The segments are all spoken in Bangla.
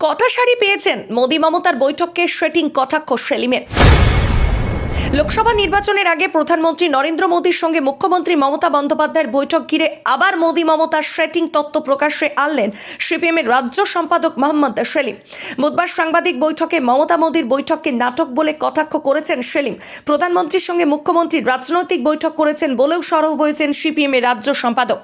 কটা শাড়ি পেয়েছেন? মোদি মমতার বৈঠককে শ্রেটিং কটাক্ষ সেলিমের। লোকসভা নির্বাচনের আগে প্রধানমন্ত্রী নরেন্দ্র মোদীর সঙ্গে মুখ্যমন্ত্রী মমতা বন্দ্যোপাধ্যায়ের বৈঠক ঘিরে আবার মোদী মমতার শ্রেটিং তত্ত্ব প্রকাশ্যে আনলেন সিপিএমের রাজ্য সম্পাদক মোহাম্মদ সেলিম। বুধবার সাংবাদিক বৈঠকে মমতা মোদীর বৈঠককে নাটক বলে কটাক্ষ করেছেন সেলিম। প্রধানমন্ত্রীর সঙ্গে মুখ্যমন্ত্রী রাজনৈতিক বৈঠক করেছেন বলেও সরব হয়েছেন সিপিএমের রাজ্য সম্পাদক।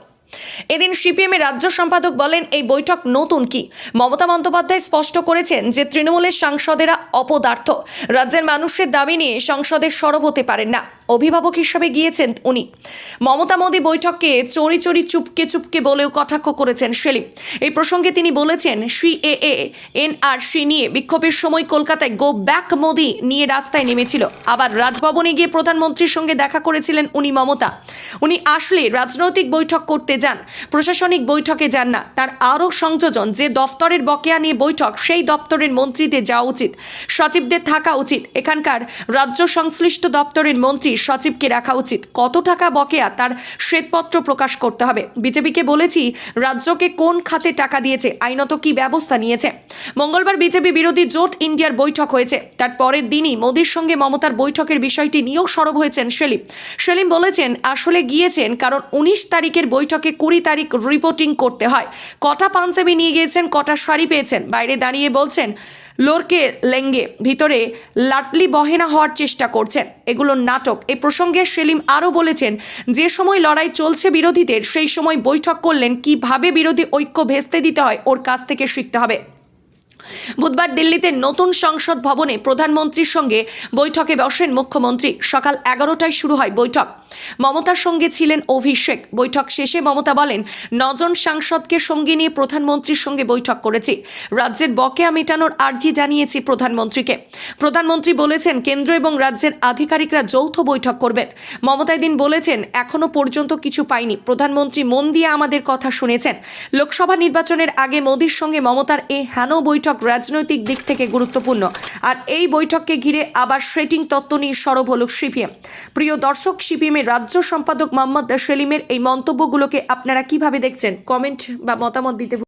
এদিন সিপিএমের রাজ্য সম্পাদক বলেন, এই বৈঠক নতুন কি? মমতা বন্দ্যোপাধ্যায় স্পষ্ট করেছেন যে, তৃণমূলের সাংসদেরা অপদার্থ। রাজ্যের মানুষের দাবি নিয়ে সংসদে সরব হতে পারেন না। অভিভাবক হিসেবে গিয়েছেন উনি। মমতা মোদী বৈঠককে চড়ি চড়ি, চুপকে চুপকে বলেও কটাক্ষ করেছেন সেলিম। এই প্রসঙ্গে তিনি বলেছেন, সিএএ, এনআরসি নিয়ে বিক্ষোভের সময় কলকাতায় গো ব্যাক মোদি নিয়ে রাস্তায় নেমেছিল। আবার রাজভবনে গিয়ে প্রধানমন্ত্রীর সঙ্গে দেখা করেছিলেন উনি মমতা। উনি আসলে রাজনৈতিক বৈঠক করতে যান। প্রশাসনিক বৈঠকে যান না, তার আরও সংযোজন, যে দফতরের বকেয়া নিয়ে বৈঠক, সেই দপ্তরের মন্ত্রীদের যাওয়া উচিত। সচিবদের থাকা উচিত। এখানকার রাজ্য সংশ্লিষ্ট দপ্তরের মন্ত্রী সচিবকে রাখা উচিত। কত টাকা বকেয়া তার শ্বেতপত্র প্রকাশ করতে হবে। বিজেপিকে বলেছি, রাজ্যকে কোন খাতে টাকা দিয়েছে, আইনত কি ব্যবস্থা নিয়েছে? মঙ্গলবার বিজেপি বিরোধী জোট ইন্ডিয়ার বৈঠক হয়েছে। তার পরের দিনই মোদীর সঙ্গে মমতার বৈঠকের বিষয়টি নিয়েও সরব হয়েছেন সেলিম। সেলিম বলেছেন, আসলে গিয়েছেন কারণ উনিশ তারিখের বৈঠকে কুড়ি তারিখ রিপোর্টিং করতে হয়। কটা পাঞ্জাবি নিয়ে গিয়েছেন, কটা শাড়ি পেয়েছেন। বাইরে দাঁড়িয়ে বলছেন, লোরকে লেঙ্গে ভিতরে লাটলি বহেনা হওয়ার চেষ্টা করছেন। এগুলো নাটক। এ প্রসঙ্গে সেলিম আরও বলেছেন, যে সময় লড়াই চলছে বিরোধীদের, সেই সময় বৈঠক করলেন। কীভাবে বিরোধী ঐক্য ভেস্তে দিতে হয়, ওর কাছ থেকে শিখতে হবে। বুধবার দিল্লিতে নতুন সংসদ ভবনে প্রধানমন্ত্রীর সঙ্গে বৈঠকে বসেন মুখ্যমন্ত্রী। সকাল এগারোটায় শুরু হয় বৈঠক। মমতার সঙ্গে ছিলেন অভিষেক। বৈঠক শেষে মমতা বলেন, নজন সাংসদকে সঙ্গে নিয়ে প্রধানমন্ত্রীর সঙ্গে বৈঠক করেছি। রাজ্যের বকেয়া মেটানোর আর্জি জানিয়েছি প্রধানমন্ত্রীকে। প্রধানমন্ত্রী বলেছেন, কেন্দ্র এবং রাজ্যের আধিকারিকরা যৌথ বৈঠক করবেন। মমতা এদিন বলেছেন, এখনও পর্যন্ত কিছু পাইনি। প্রধানমন্ত্রী মন দিয়ে আমাদের কথা শুনেছেন। লোকসভা নির্বাচনের আগে মোদীর সঙ্গে মমতার এই হেন বৈঠক রাজনৈতিক দিক থেকে গুরুত্বপূর্ণ। আর এই বৈঠককে ঘিরে আবার শ্রেটিং তত্ত্ব নিয়ে সরব হল সিপিএম। প্রিয় দর্শক সিপিএমের রাজ্য সম্পাদক মোহাম্মদ সেলিমের এই মন্তব্যগুলোকে আপনারা কীভাবে দেখছেন? কমেন্ট বা মতামত দিতে